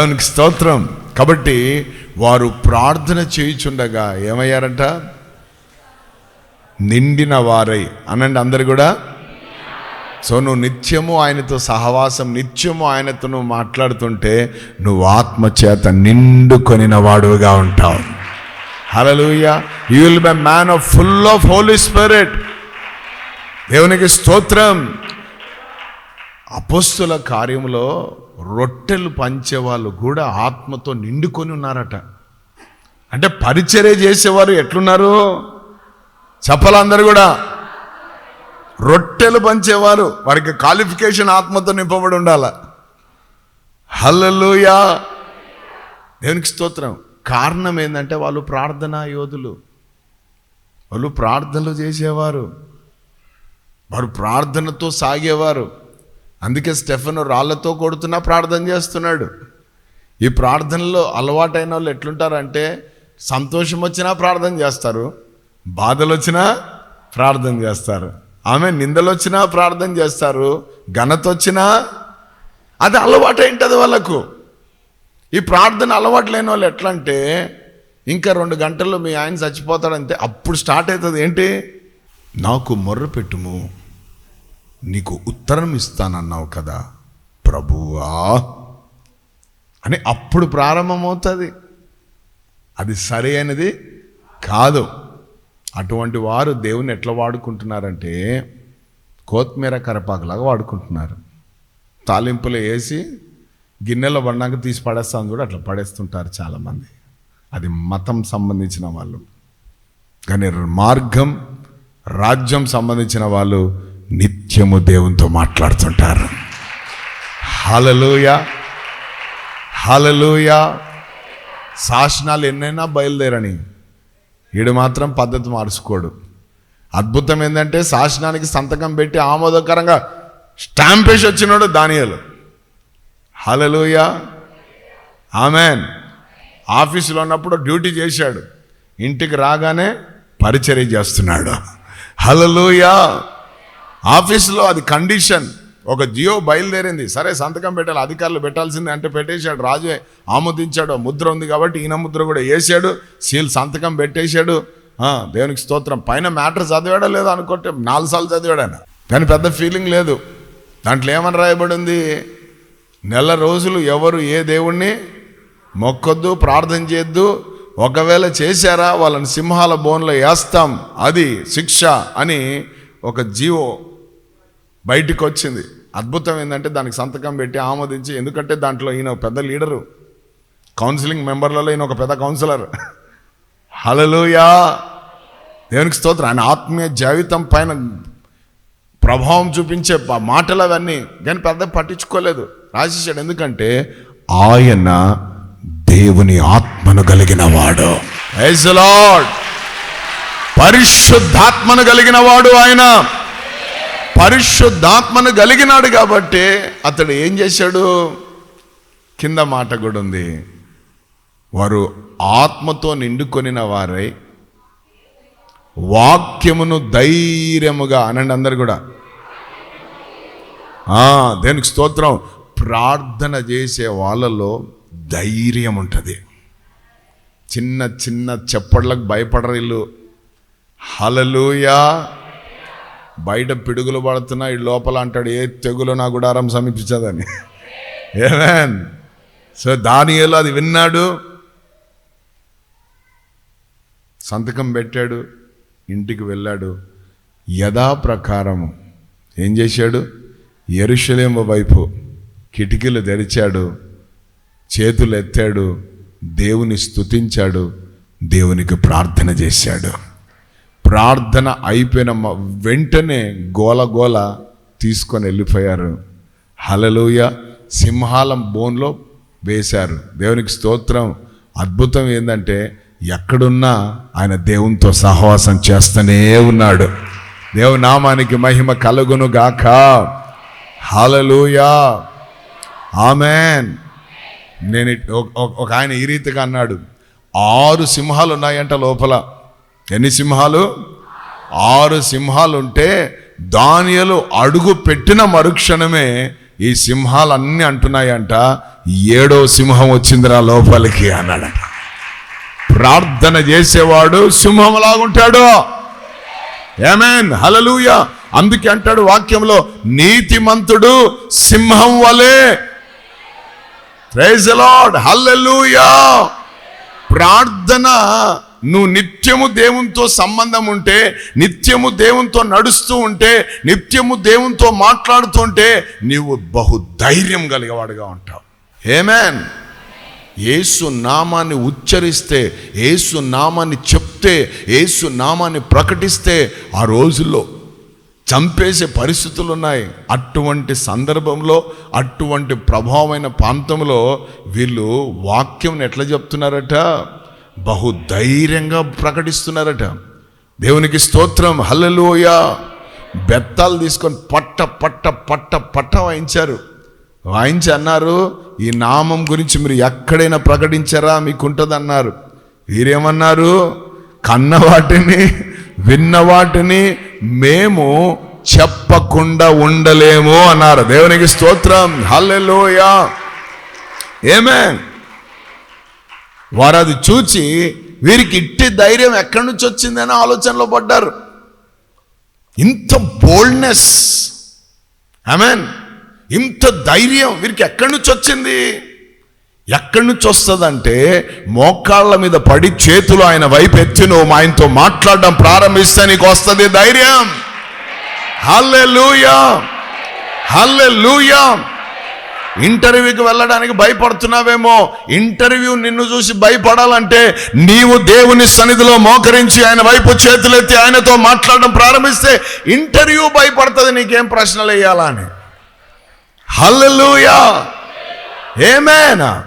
దేవునికి స్తోత్రం. కాబట్టి వారు ప్రార్థన చేయుచుండగా ఏమయ్యారంట? నిండిన వారై. అనండి అందరు కూడా. సో నువ్వు నిత్యము ఆయనతో సహవాసం నిత్యము ఆయనతో నువ్వు మాట్లాడుతుంటే నువ్వు ఆత్మ చేత నిండుకొనిన వాడుగా ఉంటావు hallelujah you will be man of full of holy spirit దేవునికి స్తోత్రం. అపోస్తుల కార్యంలో రొట్టెలు పంచేవాళ్ళు కూడా ఆత్మతో నిండుకొని ఉన్నారట. అంటే పరిచర్య చేసేవారు ఎట్లున్నారు? చెప్పాలందరూ కూడా. రొట్టెలు పంచేవారు వారికి క్వాలిఫికేషన్ ఆత్మతో నింపబడి ఉండాల. హల్లెలూయా. దేవునికి స్తోత్రం. కారణం ఏంటంటే వాళ్ళు ప్రార్థనా యోధులు. వాళ్ళు ప్రార్థనలు చేసేవారు. వారు ప్రార్థనతో సాగేవారు. అందుకే స్టెఫెన్ రాళ్ళతో కొడుతున్నా ప్రార్థన చేస్తున్నాడు. ఈ ప్రార్థనలో అలవాటైన వాళ్ళు ఎట్లుంటారంటే సంతోషం వచ్చినా ప్రార్థన చేస్తారు బాధలు వచ్చినా ప్రార్థన చేస్తారు. ఆమె నిందలు వచ్చినా ప్రార్థన చేస్తారు ఘనత వచ్చినా అది అలవాటు ఏంటది వాళ్ళకు. ఈ ప్రార్థన అలవాటు లేని వాళ్ళు ఎట్లా అంటే ఇంకా రెండు గంటల్లో మీ ఆయన చచ్చిపోతాడంతే అప్పుడు స్టార్ట్ అవుతుంది ఏంటి? నాకు మొర్ర పెట్టుము నీకు ఉత్తరం ఇస్తానన్నావు కదా ప్రభువా. అని అప్పుడు ప్రారంభమవుతుంది. అది సరే అనేది కాదు. అటువంటి వారు దేవుని ఎట్లా వాడుకుంటున్నారంటే కొత్తిమీర కరపాకులాగా వాడుకుంటున్నారు. తాలింపులు వేసి గిన్నెలో పడినాక తీసి పడేస్తాను కూడా అట్లా పడేస్తుంటారు చాలామంది. అది మతం సంబంధించిన వాళ్ళు. కానీ మార్గం రాజ్యం సంబంధించిన వాళ్ళు నిత్యము దేవునితో మాట్లాడుతుంటారు. హలలోయ హలలోయ శాసనాలు ఎన్నైనా బయలుదేరని. ఈడు మాత్రం పద్ధతి మార్చుకోడు. అద్భుతం ఏంటంటే శాసనానికి సంతకం పెట్టి ఆమోదకరంగా స్టాంప్ వేసి వచ్చినాడు దానియాలు. హలలోయ ఆమెన్ ఆఫీసులో ఉన్నప్పుడు డ్యూటీ చేశాడు. ఇంటికి రాగానే పరిచర్య చేస్తున్నాడు. హలలోయా ఆఫీసులో అది కండిషన్. ఒక జియో బయలుదేరింది. సరే సంతకం పెట్టాలి అధికారులు పెట్టాల్సింది అంటే పెట్టేశాడు. రాజు ఆమోదించాడు ముద్ర ఉంది కాబట్టి ఈయన ముద్ర కూడా వేసాడు సీల్ సంతకం పెట్టేశాడు. దేవునికి స్తోత్రం. పైన మ్యాటర్ చదివాడో లేదో అనుకుంటే నాలుగు సార్లు చదివాడాను కానీ పెద్ద ఫీలింగ్ లేదు. దాంట్లో ఏమని రాయబడి ఉంది నెల రోజులు ఎవరు ఏ దేవుణ్ణి మొక్కొద్దు ప్రార్థన చేయొద్దు ఒకవేళ చేశారా వాళ్ళని సింహాల బోన్లో వేస్తాం అది శిక్ష అని ఒక జీవో బయటికి వచ్చింది. అద్భుతం ఏంటంటే దానికి సంతకం పెట్టి ఆమోదించి ఎందుకంటే దాంట్లో ఈయన ఒక పెద్ద లీడరు. కౌన్సిలింగ్ మెంబర్లలో ఈయన ఒక పెద్ద కౌన్సిలర్. హలలుయా దేవునికి స్తోత్రం. ఆయన ఆత్మీయ జీవితం పైన ప్రభావం చూపించే మాటలు అవన్నీ కానీ పెద్ద పట్టించుకోలేదు. రాసేసాడు ఎందుకంటే ఆయన దేవుని ఆత్మను కలిగిన వాడు పరిశుద్ధాత్మను కలిగిన వాడు ఆయన. పరిశుద్ధాత్మను కలిగినాడు కాబట్టి అతడు ఏం చేశాడు? కింద మాట కూడా ఉంది. వారు ఆత్మతో నిండుకొనిన వారై వాక్యమును ధైర్యముగా అనండి అందరు కూడా. దేనికి స్తోత్రం. ప్రార్థన చేసే వాళ్ళలో ధైర్యం ఉంటుంది. చిన్న చిన్న చెప్పడ్లకు భయపడరు వీళ్ళు. హలలుయా బయట పిడుగులు పడుతున్నా ఈ లోపల అంటాడు ఏ తెగులు నా గుడారం సమీపించదని. ఏమేన్ సో ఎలా అది విన్నాడు. సంతకం పెట్టాడు ఇంటికి వెళ్ళాడు. యథాప్రకారము ఏం చేశాడు? ఎరుషలేమ వైపు కిటికీలు తెరిచాడు చేతులు ఎత్తాడు దేవుని స్తుతించాడు దేవునికి ప్రార్థన చేశాడు. ప్రార్థన అయిపోయిన వెంటనే గోల గోల తీసుకొని వెళ్ళిపోయారు. హలలుయ సింహాలం బోన్లో వేశారు. దేవునికి స్తోత్రం. అద్భుతం ఏంటంటే ఎక్కడున్నా ఆయన దేవునితో సహవాసం చేస్తూనే ఉన్నాడు. దేవు నామానికి మహిమ కలుగును గాక. Hallelujah amen. నేను ఒక- ఒక ఆయన ఈ రీతిగా అన్నాడు. ఆరు సింహాలు ఉన్నాయంట లోపల. ఎన్ని సింహాలు? ఆరు సింహాలు ఉంటే దానియలు అడుగు పెట్టిన మరుక్షణమే ఈ సింహాలు అన్నీ అంటున్నాయంట ఏడో సింహం వచ్చిందిరా లోపలికి అన్నాడట. ప్రార్థన చేసేవాడు సింహంలాగుంటాడు ఏమేన్ హలలుయ అందుకే అంటాడు వాక్యంలో నీతిమంతుడు సింహం వలే. ప్రైజ్ లార్డ్ హల్లెలూయా ప్రార్థన నువ్వు నిత్యము దేవునితో సంబంధం ఉంటే నిత్యము దేవునితో నడుస్తూ ఉంటే నిత్యము దేవునితో మాట్లాడుతుంటే నీవు బహు ధైర్యం కలిగేవాడుగా ఉంటావు. ఏమేన్ యేసు నామాన్ని ఉచ్చరిస్తే ఏసు నామాన్ని చెప్తే యేసు నామాన్ని ప్రకటిస్తే ఆ రోజుల్లో చంపేసే పరిస్థితులు ఉన్నాయి. అటువంటి సందర్భంలో అటువంటి ప్రభావమైన ప్రాంతంలో వీళ్ళు వాక్యం ఎట్లా చెప్తున్నారట? బహు ధైర్యంగా ప్రకటిస్తున్నారట. దేవునికి స్తోత్రం హల్లలోయ. బెత్తాలు తీసుకొని పట్ట పట్ట పట్ట పట్ట వాయించారు. వాయించి అన్నారు ఈ నామం గురించి మీరు ఎక్కడైనా ప్రకటించారా? మీకు ఉంటుంది అన్నారు వీరేమన్నారు కన్న వాటిని విన్న వాటిని మేము చెప్పకుండా ఉండలేము అన్నారు. దేవునికి స్తోత్రం హల్లెలూయ. ఏమే వారు అది చూచి వీరికి ఇట్టి ధైర్యం ఎక్కడి నుంచి వచ్చిందనే ఆలోచనలో పడ్డారు. ఇంత బోల్డ్నెస్ మీన్ ఇంత ధైర్యం వీరికి ఎక్కడి నుంచి వచ్చింది? ఎక్కడి నుంచి వస్తుందంటే మోకాళ్ళ మీద పడి చేతులు ఆయన వైపు ఎత్తి నువ్వు ఆయనతో మాట్లాడడం ప్రారంభిస్తే నీకు వస్తుంది ధైర్యం. హల్లే లూయా హల్లే లూయా ఇంటర్వ్యూకి వెళ్ళడానికి భయపడుతున్నావేమో? ఇంటర్వ్యూ నిన్ను చూసి భయపడాలంటే నీవు దేవుని సన్నిధిలో మోకరించి ఆయన వైపు చేతులెత్తి ఆయనతో మాట్లాడడం ప్రారంభిస్తే ఇంటర్వ్యూ భయపడుతుంది నీకేం ప్రశ్నలు వేయాలా అని హల్లెలూయా! ఏమేనా?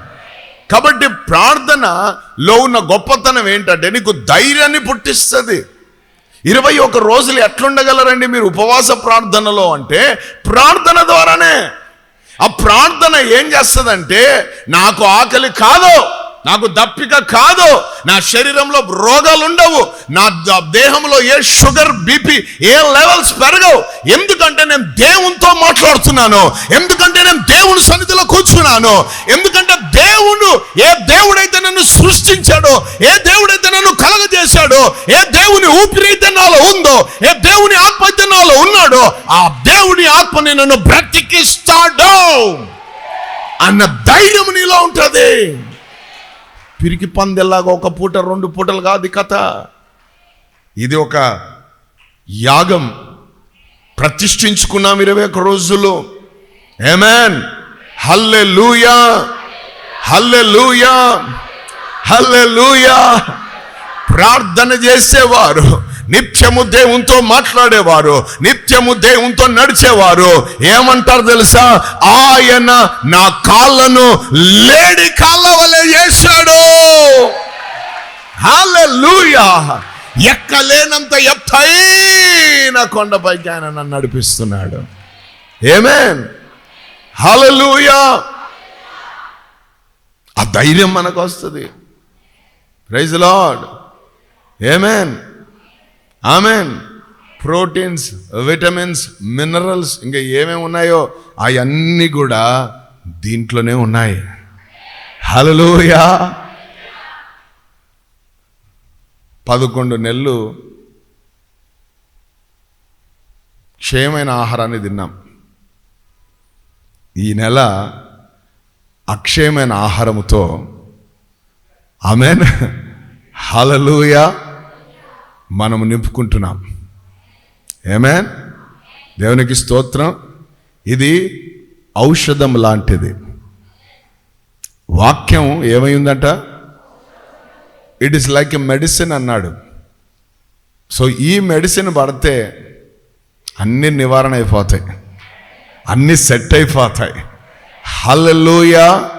కాబట్టి ప్రార్థనలో ఉన్న గొప్పతనం ఏంటంటే నీకు ధైర్యాన్ని పుట్టిస్తుంది. ఇరవై ఒక రోజులు ఎట్లుండగలరండి మీరు ఉపవాస ప్రార్థనలో అంటే ప్రార్థన ద్వారానే. ఆ ప్రార్థన ఏం చేస్తుందంటే నాకు ఆకలి కాదు. నాకు దప్పిక కాదు. నా శరీరంలో రోగాలు ఉండవు నా దేహంలో ఏ షుగర్ బీపీ ఏ లెవెల్స్ పెరగవు. ఎందుకంటే నేను దేవునితో మాట్లాడుతున్నాను. ఎందుకంటే నేను దేవుని సన్నిధిలో కూర్చున్నాను. ఎందుకంటే దేవుడు ఏ దేవుడైతే నన్ను సృష్టించాడో ఏ దేవుడైతే నన్ను కలగజేశాడో ఏ దేవుని ఊపిరైతే నాలో ఉందో ఏ దేవుని ఆత్మ అయితే నాలో ఉన్నాడో ఆ దేవుని ఆత్మని నన్ను బ్రతికిస్తాడు. అన్న ధైర్యం నీలో ఉంటుంది. పిరికి పందెల్లాగా ఒక పూట రెండు పూటలు కాదు కథ. ఇది ఒక యాగం. ప్రతిష్ఠించుకున్నాం ఇరవై ఒక రోజులు ఏమేన్ హల్లే లూయా హల్లే లూయా హల్లే లూయా ప్రార్థన చేసేవారు. నిత్యము దేవునితో మాట్లాడేవారు నిత్యము దేవునితో నడిచేవారు. ఏమంటారు తెలుసా? ఆయన నా కాళ్ళను లేడి కాళ్ళ వలె చేశాడు హల్లెలూయా! ఎక్కలేనంత ఎత్తైన కొండపైకి ఆయన నన్ను నడిపిస్తున్నాడు. ఏమేన్ హలలుయా ఆ ధైర్యం మనకు వస్తుంది. Praise lord amen amen proteins vitamins minerals ఇంకా ఏమేమి ఉన్నాయో అవన్నీ కూడా దీంట్లోనే ఉన్నాయి. హలలోయా పదకొండు నెలలు క్షయమైన ఆహారాన్ని తిన్నాం. ఈ నెల అక్షయమైన ఆహారముతో. ఆమెన్ హలలుయా మనము నింపుకుంటున్నాం. ఏమేన్ దేవునికి స్తోత్రం. ఇది ఔషధం లాంటిది. వాక్యం ఏమైందంట? It is like a medicine అన్నాడు. సో ఈ మెడిసిన్ పడితే అన్ని నివారణ అయిపోతాయి. అన్నీ సెట్ అయిపోతాయి. హల్లెలూయా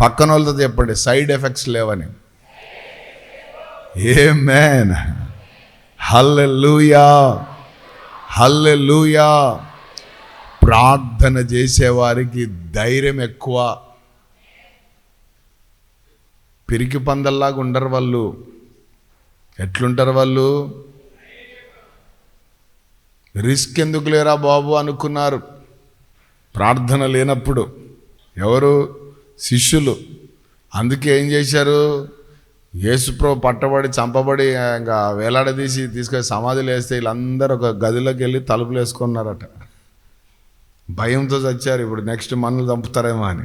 పక్కన వాళ్ళతో చెప్పండి సైడ్ ఎఫెక్ట్స్ లేవని. Amen hallelujah. హల్లెలూయా. ప్రార్థన చేసేవారికి ధైర్యం ఎక్కువ. పిరికి పందల్లాగా ఉండరు వాళ్ళు. ఎట్లుంటారు వాళ్ళు? రిస్క్ ఎందుకు లేరా బాబు అనుకున్నారు. ప్రార్థన లేనప్పుడు. ఎవరు? శిష్యులు. అందుకే ఏం చేశారు? యేసుప్రభు పట్టబడి చంపబడి ఇంకా వేలాడదీసి తీసుకొని సమాధిలో వేస్తే వీళ్ళందరూ ఒక గదిలోకి వెళ్ళి తలుపులు వేసుకున్నారట. భయంతో చచ్చారు. ఇప్పుడు నెక్స్ట్ మనల్ని చంపుతారేమో అని.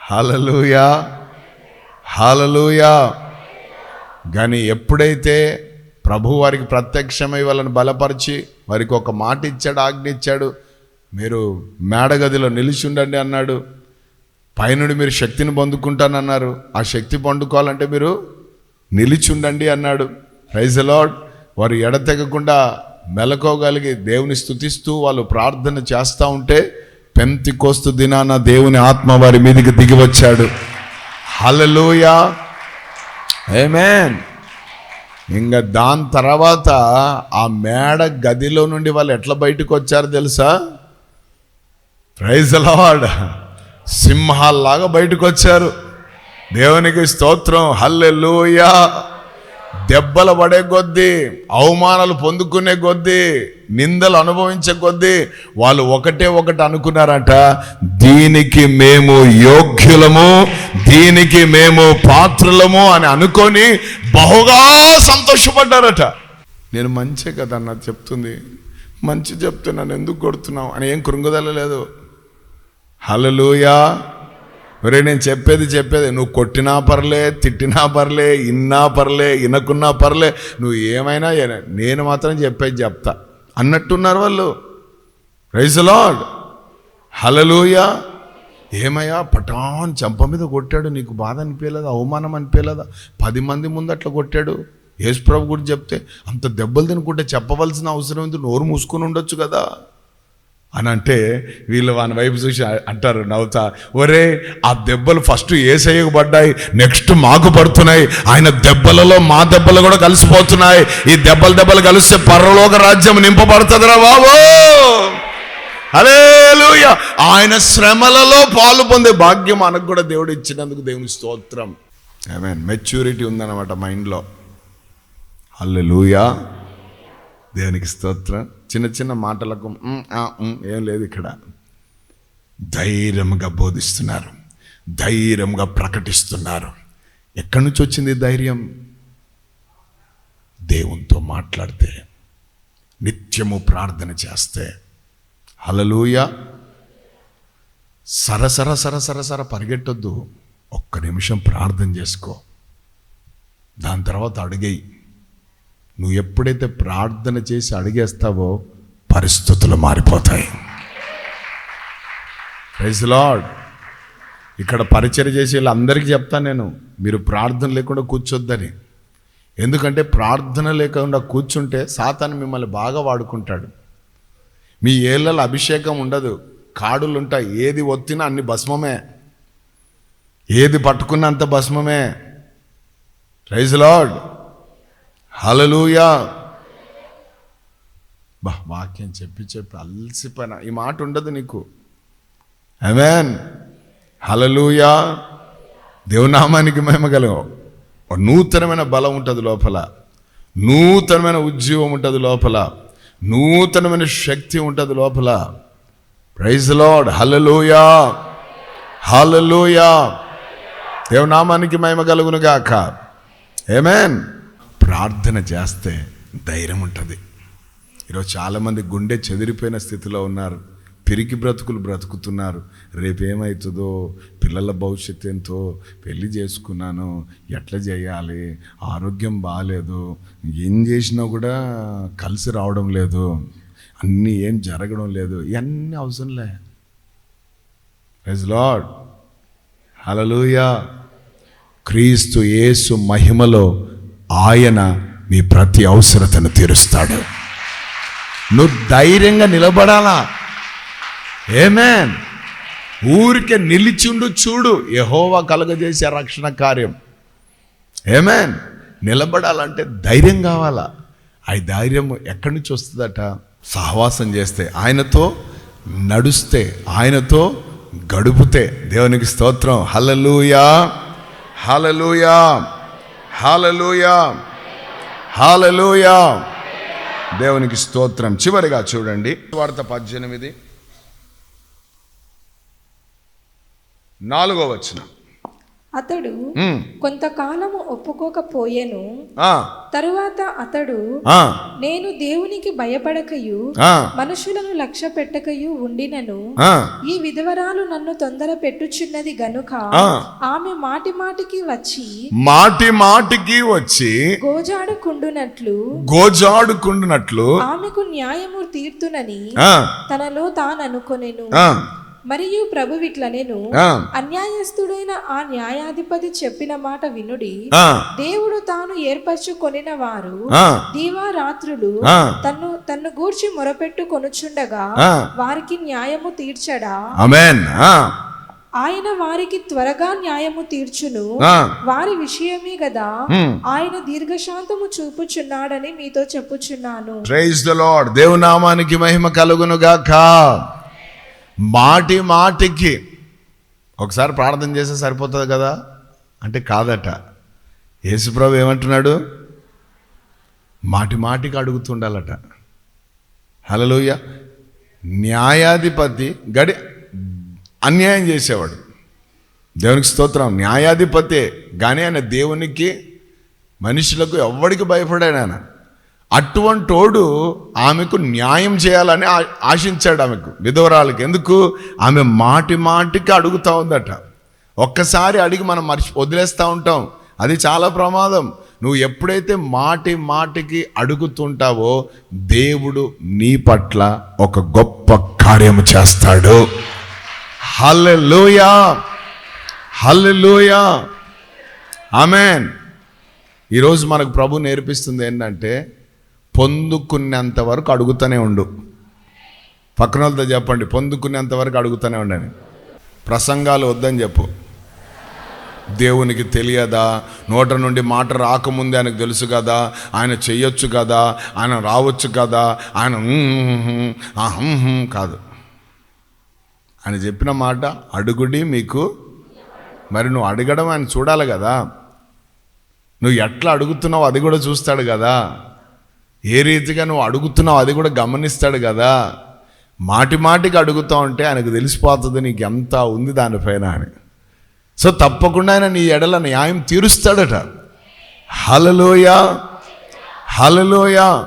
హాలలుయా హాలలుయా కానీ ఎప్పుడైతే ప్రభు వారికి ప్రత్యక్షమై వాళ్ళని బలపరిచి వారికి ఒక మాట ఇచ్చాడు ఆజ్ఞ ఇచ్చాడు మీరు మేడగదిలో నిలిచి ఉండండి అన్నాడు పైనుండి మీరు శక్తిని పొందుకుంటానన్నారు. ఆ శక్తి పొందుకోవాలంటే మీరు నిలిచి ఉండండి అన్నాడు ప్రైజ్ లార్డ్ వారు ఎడతెగకుండా మెలకోగలిగి దేవుని స్తుతిస్తూ వాళ్ళు ప్రార్థన చేస్తూ ఉంటే పెంతి కోస్తు దినాన దేవుని ఆత్మ వారి మీదకి దిగి వచ్చాడు. హలలోయా ఏమేన్ ఇంకా దాని తర్వాత ఆ మేడ గదిలో నుండి వాళ్ళు ఎట్లా బయటకు వచ్చారు తెలుసా? ప్రైజ్ లార్డ్ సింహాల్లాగా బయటకు వచ్చారు దేవునికి స్తోత్రం హల్లెలూయా. దెబ్బలు పడే కొద్దీ అవమానాలు పొందుకునే కొద్దీ నిందలు అనుభవించే కొద్దీ వాళ్ళు ఒకటే ఒకటి అనుకున్నారట దీనికి మేము యోగ్యులము దీనికి మేము పాత్రులము అని అనుకొని బహుగా సంతోషపడ్డారట. నేను మంచే కదా అన్న చెప్తుంది. మంచి చెప్తున్నాను ఎందుకు కొడుతున్నావు అని ఏం కృంగుదల లేదు. హలలుయా ఒరే నేను చెప్పేది చెప్పేది నువ్వు కొట్టినా పర్లే తిట్టినా పర్లే ఇన్నా పర్లే ఇనకున్నా పర్లే నువ్వు ఏమైనా నేను మాత్రం చెప్పేది చెప్తా. అన్నట్టున్నారు వాళ్ళు. రైజ్ లాడ్ హలలుయా ఏమయ్యా పటాన్ చంప మీద కొట్టాడు నీకు బాధ అనిపించలేదా అవమానం అనిపించలేదా? పది మంది ముందు అట్లా కొట్టాడు. యేసుప్రభు గురించి చెప్తే అంత దెబ్బలు తినుకుంటే చెప్పవలసిన అవసరం ఉంది నోరు మూసుకొని ఉండొచ్చు కదా. అని అంటే వీళ్ళు వాని వైపు చూసి అంటారు నవ్వుతా ఒరే ఆ దెబ్బలు ఫస్ట్ ఏసయ్యకు పడ్డాయి నెక్స్ట్ మాకు పడుతున్నాయి. ఆయన దెబ్బలలో మా దెబ్బలు కూడా కలిసిపోతున్నాయి. ఈ దెబ్బలు దెబ్బలు కలిస్తే పరలోక రాజ్యం నింపబడుతుందిరా బాబు. హల్లెలూయా. ఆయన శ్రమలలో పాలు పొందే భాగ్యం మనకు కూడా దేవుడు ఇచ్చినందుకు దేవుని స్తోత్రం. ఐ మీన్ మెచ్యూరిటీ ఉందన్నమాట మైండ్లో. హల్లెలూయా. దేవునికి స్తోత్రం. చిన్న చిన్న మాటలకు ఏం లేదు ఇక్కడ. ధైర్యంగా బోధిస్తున్నారు. ధైర్యంగా ప్రకటిస్తున్నారు. ఎక్కడి నుంచి వచ్చింది ధైర్యం? దేవునితో మాట్లాడితే నిత్యము ప్రార్థన చేస్తే. హలలుయ సరసర సరసర సర పరిగెట్టొద్దు. ఒక్క నిమిషం ప్రార్థన చేసుకో. దాని తర్వాత అడిగేయి. నువ్వు ఎప్పుడైతే ప్రార్థన చేసి అడిగేస్తావో పరిస్థితులు మారిపోతాయి. ప్రైజ్ లార్డ్ ఇక్కడ పరిచయం చేసి వీళ్ళందరికీ చెప్తాను నేను మీరు ప్రార్థన లేకుండా కూర్చోద్దని. ఎందుకంటే ప్రార్థన లేకుండా కూర్చుంటే సాతాను మిమ్మల్ని బాగా వాడుకుంటాడు. మీ ఏళ్ళలో అభిషేకం ఉండదు కాడులు ఉంటాయి ఏది ఒత్తినా అన్ని భస్మమే. ఏది పట్టుకున్నా అంత భస్మమే రైజ్ లార్డ్ హలలుయా బా వాక్యం చెప్పి చెప్పి అలసిపోయినా. ఈ మాట ఉండదు నీకు. అమెన్ హలలుయా దేవునామానికి మహిమ కలగ. నూతనమైన బలం ఉంటుంది లోపల. నూతనమైన ఉద్యోగం ఉంటుంది లోపల. నూతనమైన శక్తి ఉంటుంది లోపల. ప్రైజ్ లార్డ్ హలలుయా హలలుయా దేవునామానికి మహిమ కలుగును గాక. ఏమేన్ ప్రార్థన చేస్తే ధైర్యం ఉంటుంది. ఈరోజు చాలామంది గుండె చెదిరిపోయిన స్థితిలో ఉన్నారు. పిరికి బ్రతుకులు బ్రతుకుతున్నారు. రేపేమవుతుందో పిల్లల భవిష్యత్తు ఎంతో పెళ్ళి చేసుకున్నాను ఎట్లా చేయాలి ఆరోగ్యం బాగాలేదు ఏం చేసినా కూడా కలిసి రావడం లేదు అన్నీ ఏం జరగడం లేదు ఇవన్నీ అవసరంలే. లార్డ్ హలలుయా క్రీస్తు యేసు మహిమలో ఆయన మీ ప్రతి అవసరతను తీరుస్తాడు. నువ్వు ధైర్యంగా నిలబడాలా? ఏమేన్ ఊరికే నిలిచిండు చూడు యహోవా కలగజేసే రక్షణ కార్యం. ఏమేన్ నిలబడాలంటే ధైర్యం కావాలా? ఆ ధైర్యం ఎక్కడి నుంచి వస్తుందట? సహవాసం చేస్తే ఆయనతో నడుస్తే ఆయనతో గడుపుతే. దేవునికి స్తోత్రం. Hallelujah hallelujah hallelujah. హాలలోయా. దేవునికి స్తోత్రం. చివరిగా చూడండి. వార్త పద్దెనిమిది. నాలుగో వచనం. అతడు కొంతకాలము ఒప్పుకోకపోయెను. తరువాత అతడు నేను దేవునికి భయపడకయు మనుషులను లక్ష్య పెట్టకయు ఉండినను ఈ విధవరాలు నన్ను తొందర పెట్టుచున్నది గనుక ఆమె మాటి మాటికి వచ్చి మాటి మాటికి వచ్చి గోజాడుకుండునట్లు గోజాడుకుంటున్నట్లు ఆమెకు న్యాయము తీర్తునని తనలో తాననుకొనెను. ఆ, మరియు ప్రభు విట్లనెను ఆ, అన్యాయస్తుడైన ఆ న్యాయాధిపతి చెప్పిన మాట వినుడి దేవుడు తాను ఏర్పరచుకొనిన వారు దీవారాత్రులు ఆ. తన్ను తన్ను గూర్చి మొరపెట్టు కొనుచుండగా ఆ. వారికి న్యాయము తీర్చడా? ఆయన వారికి త్వరగా న్యాయము తీర్చును. వారి విషయమే ఉమ్. ఆయన దీర్ఘశాంతము చూపుచున్నాడని మీతో చెప్పుచున్నాను. ప్రైజ్ ద లార్డ్ దేవునామానికి మహిమ కలుగును గాక మాటి మాటికి. ఒకసారి ప్రార్థన చేస్తే సరిపోతుంది కదా? అంటే కాదట. యేసుప్రభు ఏమంటున్నాడు? మాటి మాటికి అడుగుతుండాలట. హలోయ న్యాయాధిపతి గడి అన్యాయం చేసేవాడు. దేవునికి స్తోత్రం. న్యాయాధిపతే కానీ ఆయన దేవునికి మనుషులకు ఎవ్వడికి భయపడాడు ఆయన అటువంటోడు ఆమెకు న్యాయం చేయాలని ఆశించాడు ఆమెకు. విధవరాలకు. ఎందుకు? ఆమె మాటి మాటికి అడుగుతా ఉందట. ఒక్కసారి అడిగి మనం మర్చి వదిలేస్తూ ఉంటాం. అది చాలా ప్రమాదం. నువ్వు ఎప్పుడైతే మాటి మాటికి అడుగుతుంటావో దేవుడు నీ పట్ల ఒక గొప్ప కార్యము చేస్తాడు. హల్లెలూయా! హల్లెలూయా! ఆమెన్! ఈరోజు మనకు ప్రభు నేర్పిస్తుంది ఏంటంటే పొందుకునేంత వరకు అడుగుతూనే ఉండు. పక్కన వాళ్ళతో చెప్పండి పొందుకునేంత వరకు అడుగుతూనే ఉండని ప్రసంగాలు వద్దని చెప్పు. దేవునికి తెలియదా? నోట నుండి మాట రాకముందే ఆయనకు తెలుసు కదా? ఆయన చెయ్యొచ్చు కదా? ఆయన రావచ్చు కదా? ఆయన అహం కాదు. ఆయన చెప్పిన మాట అడుగుడి మీకు. మరి నువ్వు అడగడం ఆయన చూడాలి కదా. నువ్వు ఎట్లా అడుగుతున్నావు అది కూడా చూస్తాడు కదా. ఏ రీతిగా నువ్వు అడుగుతున్నావు అది కూడా గమనిస్తాడు కదా. మాటి మాటికి అడుగుతా ఉంటే ఆయనకు తెలిసిపోతుంది నీకు ఎంత ఉంది దానిపైన అని. సో తప్పకుండా ఆయన నీ ఎడల న్యాయం తీరుస్తాడట. హలలోయ హలలోయ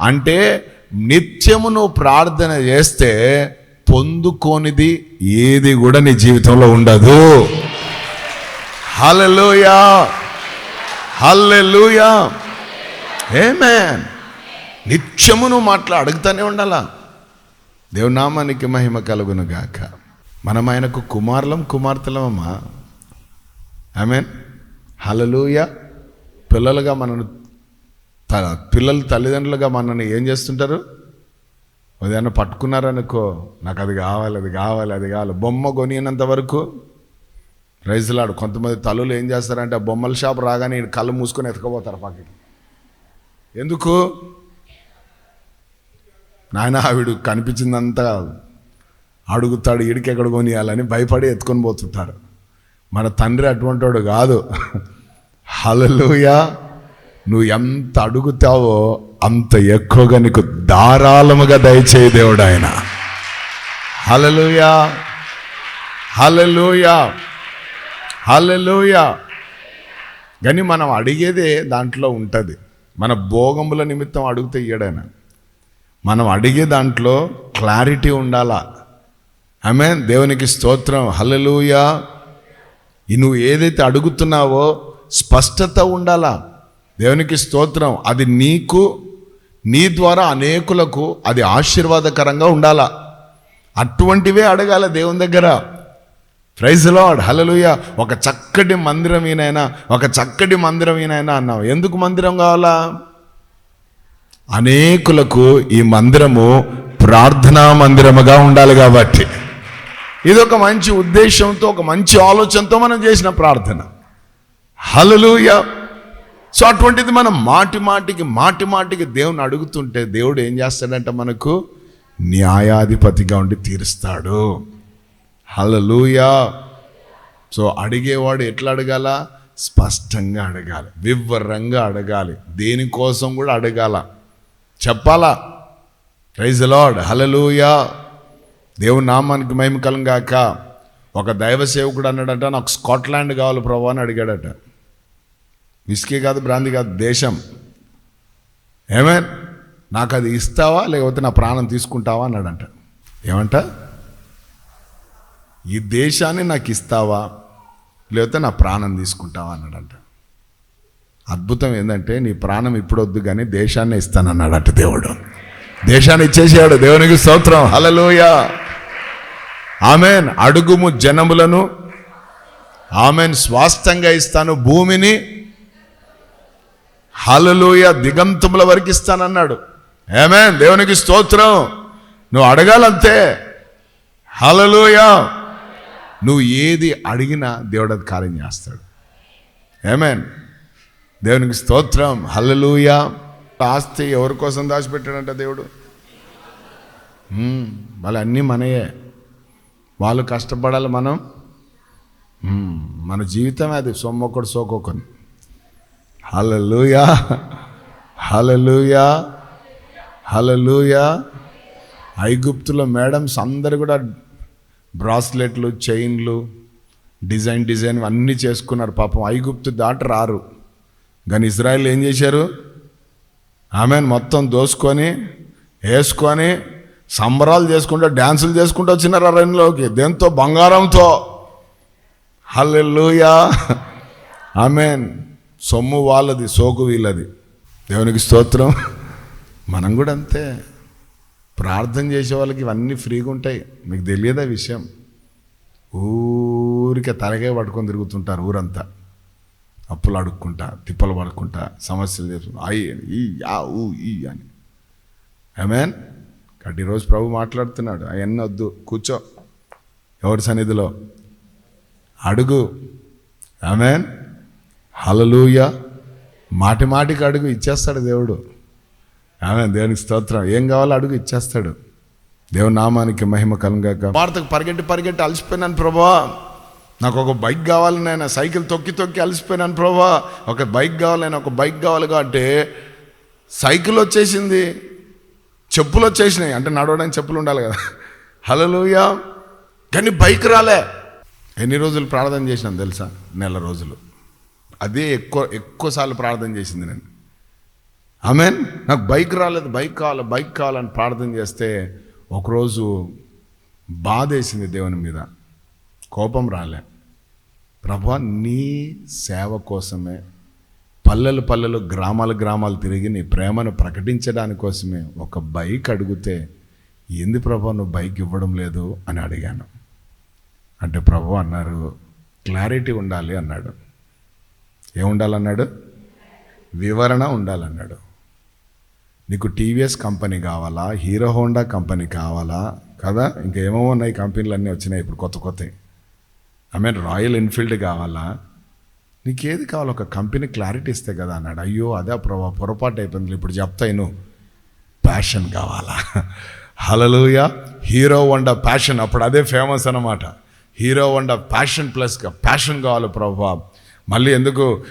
అంటే నిత్యము నువ్వు ప్రార్థన చేస్తే పొందుకోనిది ఏది కూడా నీ జీవితంలో ఉండదు. హలలోయ హల్లెలూయా. ఏమేన్ నిత్యము నువ్వు మాట్లా అడుగుతూనే ఉండాలా? దేవునామానికి మహిమ కలుగును గాక. మనం ఆయనకు కుమారులం కుమార్తెలమమ్మా. మీన్ హల్లెలూయా పిల్లలుగా మనను త పిల్లలు తల్లిదండ్రులుగా మనల్ని ఏం చేస్తుంటారు? ఉదయాన్నే పట్టుకున్నారనుకో నాకు అది కావాలి అది కావాలి అది కావాలి. బొమ్మ కొనినంత వరకు రైజులాడు. కొంతమంది తల్లులు ఏం చేస్తారంటే ఆ బొమ్మల షాప్ రాగానే కళ్ళు మూసుకొని ఎత్తుకుపోతారు పక్కకి. ఎందుకు? నాయన ఆవిడు కనిపించిందంతా అడుగుతాడు ఈడికి ఎక్కడ కొనియాలని భయపడి ఎత్తుకొని పోతుంటారు. మన తండ్రి అటువంటి వాడు కాదు. హలలుయా నువ్వు ఎంత అడుగుతావో అంత ఎక్కువగా నీకు ధారాళముగా దయచేయ దేవుడు ఆయన. హలలుయా హలలుయా హలలుయా కానీ మనం అడిగేదే దాంట్లో ఉంటుంది. మన భోగముల నిమిత్తం అడిగితే ఇయ్యడైనా మనం అడిగే దాంట్లో క్లారిటీ ఉండాలా? ఆమె దేవునికి స్తోత్రం. హలలుయా నువ్వు ఏదైతే అడుగుతున్నావో స్పష్టత ఉండాలా? దేవునికి స్తోత్రం. అది నీకు నీ ద్వారా అనేకులకు అది ఆశీర్వాదకరంగా ఉండాలా? అటువంటివే అడగాల దేవుని దగ్గర. ప్రైజ్ లాడ్ హలలుయ ఒక చక్కటి మందిరం ఈయనైనా ఒక చక్కటి మందిరం ఈయనైనా అన్నావు. ఎందుకు మందిరం కావాలా? అనేకులకు ఈ మందిరము ప్రార్థనా మందిరముగా ఉండాలి కాబట్టి. ఇది ఒక మంచి ఉద్దేశంతో ఒక మంచి ఆలోచనతో మనం చేసిన ప్రార్థన. హలలుయ సో అటువంటిది మనం మాటి మాటికి మాటి మాటికి దేవుని అడుగుతుంటే దేవుడు ఏం చేస్తాడంటే మనకు? న్యాయాధిపతిగా ఉండి తీరుస్తాడు. హలలుయా సో అడిగేవాడు ఎట్లా అడగాల? స్పష్టంగా అడగాలి వివరంగా అడగాలి దేనికోసం కూడా అడగాల. చెప్పాలా? ప్రైజ్ లార్డ్ హలలుయా దేవుని నామానికి మహిమకలం గాక ఒక దైవ సేవకుడు అన్నాడట నాకు స్కాట్లాండ్ కావాలి ప్రభు అని అడిగాడట. విస్కీ కాదు బ్రాంది కాదు దేశం. ఏమే నాకు అది ఇస్తావా? లేకపోతే నా ప్రాణం తీసుకుంటావా? అన్నాడంట. ఏమంట? ఈ దేశాన్ని నాకు ఇస్తావా? లేకపోతే నా ప్రాణం తీసుకుంటావా? అన్నాడంట. అద్భుతం ఏంటంటే నీ ప్రాణం ఇప్పుడు వద్దు కానీ దేశాన్ని ఇస్తానన్నాడట దేవుడు. దేశాన్ని ఇచ్చేసాడు దేవునికి స్తోత్రం. హలలోయ ఆమెన్. అడుగుము జనములను ఆమెన్ స్వాస్థంగా ఇస్తాను భూమిని. హలలోయ దిగంతముల వరకు ఇస్తానన్నాడు. ఏమేన్ దేవునికి స్తోత్రం. నువ్వు అడగాలంతే. హలలోయ నువ్వు ఏది అడిగినా దేవుడు అది కార్యం చేస్తాడు. ఏమేన్ దేవునికి స్తోత్రం. హల్లలుయ. ఆస్తి ఎవరి కోసం దాచిపెట్టాడంట దేవుడు? వాళ్ళు అన్నీ మనయే. వాళ్ళు కష్టపడాలి మనం. మన జీవితం అది. సొమ్మొక్కడు సోకొకని హలలుయా హలలుయా హలలుయా ఐగుప్తులో మేడమ్స్ అందరు కూడా బ్రాస్లెట్లు చైన్లు డిజైన్ డిజైన్ అన్నీ చేసుకున్నారు. పాపం ఐగుప్తు దాటి రారు. కానీ ఇజ్రాయెల్ ఏం చేశారు? ఆమెను మొత్తం దోసుకొని వేసుకొని సంబరాలు చేసుకుంటూ డ్యాన్సులు చేసుకుంటూ వచ్చినారు అరణ్యలోకి దేంతో? బంగారంతో. Hallelujah amen. సొమ్ము వాళ్ళది సోకు వీళ్ళది. దేవునికి స్తోత్రం. మనం కూడా అంతే. ప్రార్థన చేసే వాళ్ళకి ఇవన్నీ ఫ్రీగా ఉంటాయి. మీకు తెలియదా విషయం? ఊరికే తలకే పట్టుకొని తిరుగుతుంటారు ఊరంతా. అప్పులు అడుక్కుంటా తిప్పలు పడుకుంటా సమస్యలు చేసుకుంటా అయ్యి ఈ యా ఊ ఈ అని. ఏమేన్ కాబట్టి ఈరోజు ప్రభు మాట్లాడుతున్నాడు. అవన్నీ వద్దు కూర్చో. ఎవరి సన్నిధిలో? అడుగు. ఆమెన్ హలలుయ మాటి మాటికి అడుగు ఇచ్చేస్తాడు దేవుడు. ఆమె దేవునికి స్తోత్రం. ఏం కావాలో అడుగు ఇచ్చేస్తాడు. దేవుని నామానికి మహిమ కలంగా వార్తకు పరిగెట్టి పరిగెట్టి అలసిపోయినాను ప్రభా నాకు ఒక బైక్ కావాలి నేను సైకిల్ తొక్కి తొక్కి అలసిపోయినాను ప్రభా. ఒక బైక్ కావాలి ఒక బైక్ కావాలి అంటే సైకిల్ వచ్చేసింది చెప్పులు వచ్చేసినాయి. అంటే నడవడానికి చెప్పులు ఉండాలి కదా. హలోయా కానీ బైక్ రాలే. ఎన్ని రోజులు ప్రార్థన చేసినాను తెలుసా? నెల రోజులు. అదే ఎక్కువ ఎక్కువసార్లు ప్రార్థన చేసింది నేను. ఆమెన్. నాకు బైక్ రాలేదు బైక్ కావాలి బైక్ కావాలని ప్రార్థన చేస్తే ఒకరోజు బాధ వేసింది దేవుని మీద. కోపం రాలే. ప్రభా నీ సేవ కోసమే పల్లెలు పల్లెలు గ్రామాలు గ్రామాలు తిరిగి నీ ప్రేమను ప్రకటించడాని కోసమే ఒక బైక్ అడిగితే ఏంది ప్రభా నువ్వు బైక్ ఇవ్వడం లేదు? అని అడిగాను. అంటే ప్రభు అన్నారు క్లారిటీ ఉండాలి అన్నాడు. ఏముండాలన్నాడు వివరణ ఉండాలన్నాడు. నీకు టీవీఎస్ కంపెనీ కావాలా? హీరో హోండా కంపెనీ కావాలా? కదా ఇంకా ఉన్నాయి కంపెనీలు అన్నీ వచ్చినాయి ఇప్పుడు కొత్త కొత్తవి. ఐ మీన్ రాయల్ ఎన్ఫీల్డ్ కావాలా? నీకేది కావాలో? ఒక కంపెనీ క్లారిటీ ఇస్తే కదా అన్నాడు. అయ్యో అదే ప్రభా పొరపాటు అయిపోయింది. ఇప్పుడు చెప్తాను ప్యాషన్ కావాలా? హలలుయ హీరో వండ ప్యాషన్ అప్పుడు అదే ఫేమస్ అన్నమాట. హీరో వండ ప్యాషన్ ప్లస్గా ప్యాషన్ కావాలి ప్రభా. మళ్ళీ ఎందుకు?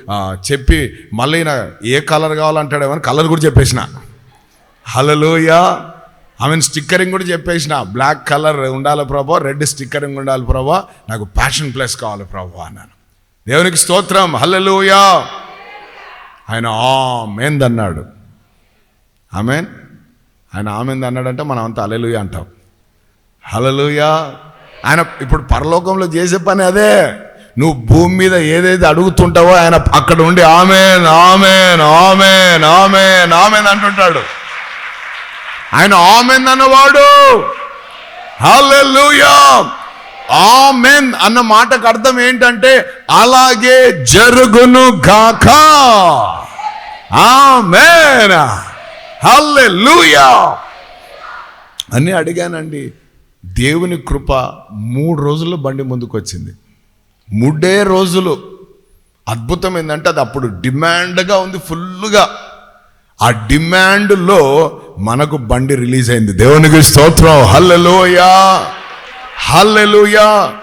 చెప్పి మళ్ళీ నా ఏ కలర్ కావాలంటాడేమని కలర్ కూడా చెప్పేసిన. హలలుయా ఆమెను స్టిక్కరింగ్ కూడా చెప్పేసిన. బ్లాక్ కలర్ ఉండాలి ప్రభా రెడ్ స్టిక్కరింగ్ ఉండాలి ప్రభా. నాకు ప్యాషన్ ప్లస్ కావాలి ప్రభా అన్నాను. దేవునికి స్తోత్రం. హల్లెలూయా ఆయన ఆ అన్నాడు. ఆమెన్ ఆయన ఆమెంది అన్నాడంటే మనం అంతా అలెలుయ అంటాం. హలలుయా ఆయన ఇప్పుడు పరలోకంలో చేసే పని అదే. నువ్వు భూమి మీద ఏదైతే అడుగుతుంటావో ఆయన అక్కడ ఉండి amen amen amen amen amen అంటుంటాడు. ఆయన ఆమెన్ అన్నవాడు. హల్లెలూయా. ఆమెన్ అన్న మాటకు అర్థం ఏంటంటే అలాగే జరుగును గాక. ఆమెన్. హల్లెలూయా. అని అడిగానండి. దేవుని కృప మూడు రోజులు బండి ముందుకు వచ్చింది మూడే రోజులు. అద్భుతం ఏంటంటే అది అప్పుడు డిమాండ్గా ఉంది ఫుల్గా. ఆ డిమాండ్లో మనకు బండి రిలీజ్ అయింది. దేవునికి స్తోత్రం. హల్లెలూయా. హల్లెలూయా.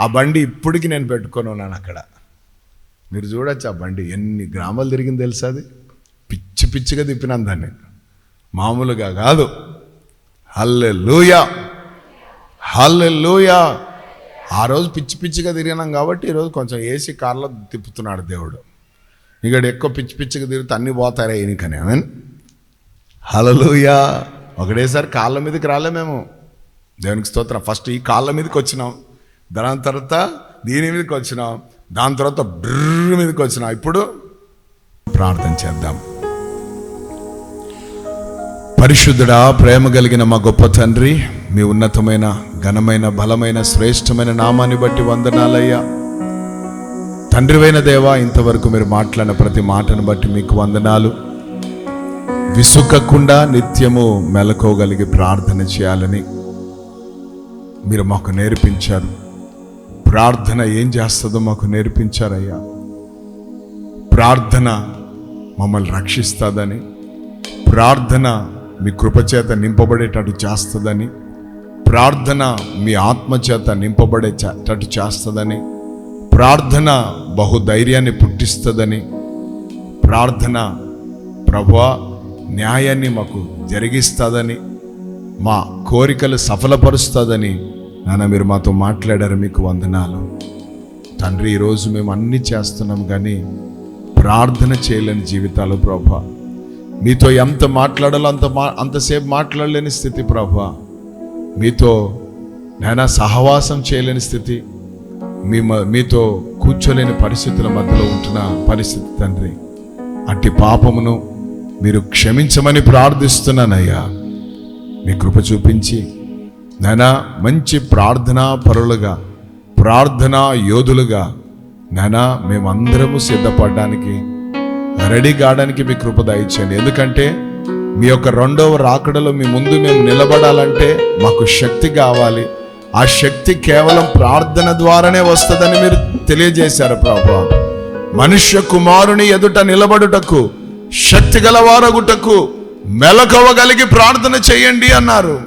ఆ బండి ఇప్పటికి నేను పెట్టుకొని ఉన్నాను అక్కడ. మీరు చూడొచ్చు ఆ బండి ఎన్ని గ్రామాలు తిరిగింది తెలుసా అది? పిచ్చి పిచ్చిగా తిప్పినాను దాన్ని. మామూలుగా కాదు. హల్లెలూయా. హల్లెలూయా. ఆ రోజు పిచ్చి పిచ్చిగా తిరిగినాం కాబట్టి ఈరోజు కొంచెం ఏసీ కార్లో తిప్పుతున్నాడు దేవుడు. ఇక్కడ ఎక్కువ పిచ్చి పిచ్చిగా తిరిగితే అన్నీ పోతారా ఈయనకనే. ఆమెన్ హలలుయా ఒకటేసారి కాళ్ళ మీదకి రాలే మేము. దేవునికి స్తోత్రం. ఫస్ట్ ఈ కాళ్ళ మీదకి వచ్చినాం. దాని తర్వాత దీని మీదకి వచ్చినాం. దాని తర్వాత బ్రర్ మీదకి వచ్చినాం. ఇప్పుడు ప్రార్థన చేద్దాం. పరిశుద్ధుడా ప్రేమ కలిగిన మా గొప్ప తండ్రి మీ ఉన్నతమైన ఘనమైన బలమైన శ్రేష్టమైన నామాన్ని బట్టి వందనాలయ్యా. తండ్రివైన దేవా ఇంతవరకు మీరు మాట్లాడిన ప్రతి మాటను బట్టి మీకు వందనాలు. విసుకకుండా నిత్యము మెలకోగలిగి ప్రార్థన చేయాలని మీరు మాకు నేర్పించారు. ప్రార్థన ఏం చేస్తుందో మాకు నేర్పించారయ్యా. ప్రార్థన మమ్మల్ని రక్షిస్తుందని ప్రార్థన మీ కృపచేత నింపబడేటట్టు చేస్తుందని ప్రార్థన మీ ఆత్మచేత నింపబడేటట్టు చేస్తుందని ప్రార్థన బహుధైర్యాన్ని పుట్టిస్తుందని ప్రార్థన ప్రభా న్యాయాన్ని మాకు జరిగిస్తుందని మా కోరికలు సఫలపరుస్తుందని నాన్న మీరు మాతో మాట్లాడారు మీకు వందనాలు. తండ్రి ఈరోజు మేము అన్నీ చేస్తున్నాం కానీ ప్రార్థన చేయలేని జీవితాలు ప్రభా. మీతో ఎంత మాట్లాడాలో అంత మా అంతసేపు మాట్లాడలేని స్థితి ప్రభా. మీతో నైనా సహవాసం చేయలేని స్థితి. మీ మ- మీతో కూర్చోలేని పరిస్థితుల మధ్యలో ఉంటున్న పరిస్థితి తండ్రి. అట్టి పాపమును మీరు క్షమించమని ప్రార్థిస్తున్నానయ్యా. మీ కృప చూపించి నానా మంచి ప్రార్థనా పరులుగా ప్రార్థనా యోధులుగా నానా మేమందరము సిద్ధపడడానికి రెడీ కావడానికి మీ కృప దయచేయండి. ఎందుకంటే మీ యొక్క రెండవ రాకడలో మీ ముందు మేము నిలబడాలంటే మాకు శక్తి కావాలి. ఆ శక్తి కేవలం ప్రార్థన ద్వారానే వస్తుందని మీరు తెలియజేశారు ప్రభా. మనుష్య కుమారుని ఎదుట నిలబడుటకు శక్తి గలవారగుటకు మెలకవగలిగి ప్రార్థన చేయండి అన్నారు.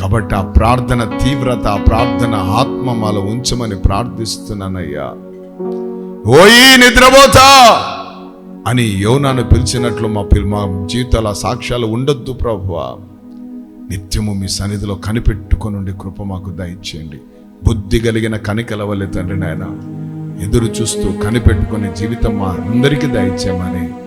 కాబట్టి ఆ ప్రార్థన తీవ్రత ఆ ప్రార్థన ఆత్మ మాలో ఉంచమని ప్రార్థిస్తున్నానయ్యా. ఓయి నిద్రపోతా అని యోనాను పిలిచినట్లు మా పిల్ మా జీవితాల సాక్ష్యాలు ఉండొద్దు ప్రభువా. నిత్యము మీ సన్నిధిలో కనిపెట్టుకొనుండి కృప మాకు దయచేయండి. బుద్ధి కలిగిన కనికల వల్లే తండ్రి నాయన ఎదురు చూస్తూ కనిపెట్టుకునే జీవితం మా అందరికీ దయచేయమని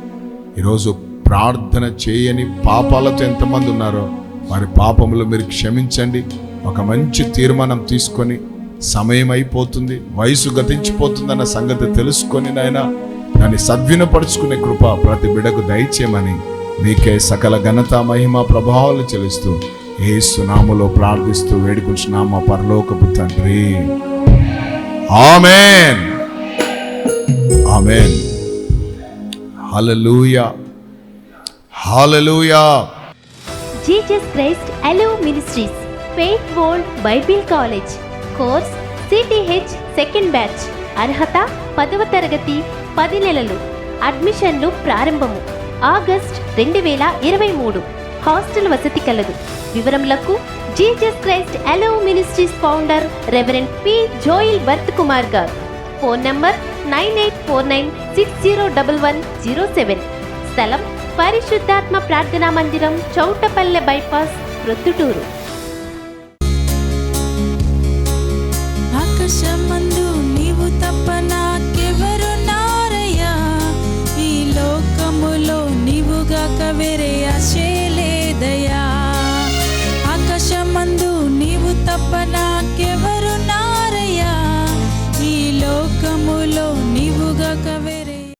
ఈరోజు ప్రార్థన చేయని పాపాలతో ఎంతమంది ఉన్నారో వారి పాపములు మీరు క్షమించండి. ఒక మంచి తీర్మానం తీసుకొని సమయం అయిపోతుంది వయసు గతించిపోతుందన్న సంగతి తెలుసుకొని నాయన దాన్ని సద్వినపరుచుకునే కృప ప్రతి బిడకు దయచేయమని మీకే సకల ఘనత మహిమ ప్రభావాలు చెలుస్తూ ఏ సునాములో ప్రార్థిస్తూ వేడుకుంటున్నాం మా పరలోకపు తండ్రి. Amen. Amen. Hallelujah hallelujah Jesus Christ అలో ministries faith world bible college course CTH second batch అర్హత పదవ తరగతి పది నెలలు. అడ్మిషన్లు ప్రారంభము. ఆగస్ట్ రెండు వేల ఇరవై మూడు. హాస్టల్ వసతి కలదు. వివరములకు జీసస్ క్రైస్ట్ అలో ministries founder reverend P Joel Worth Kumar గారు. Phone number nine eight four nine six zero double one zero seven. స్థలం పరిశుద్ధాత్మ ప్రార్థనా మందిరం చౌటపల్లె బైపాస్ ప్రొత్తుటూరు వేరే ఆశయ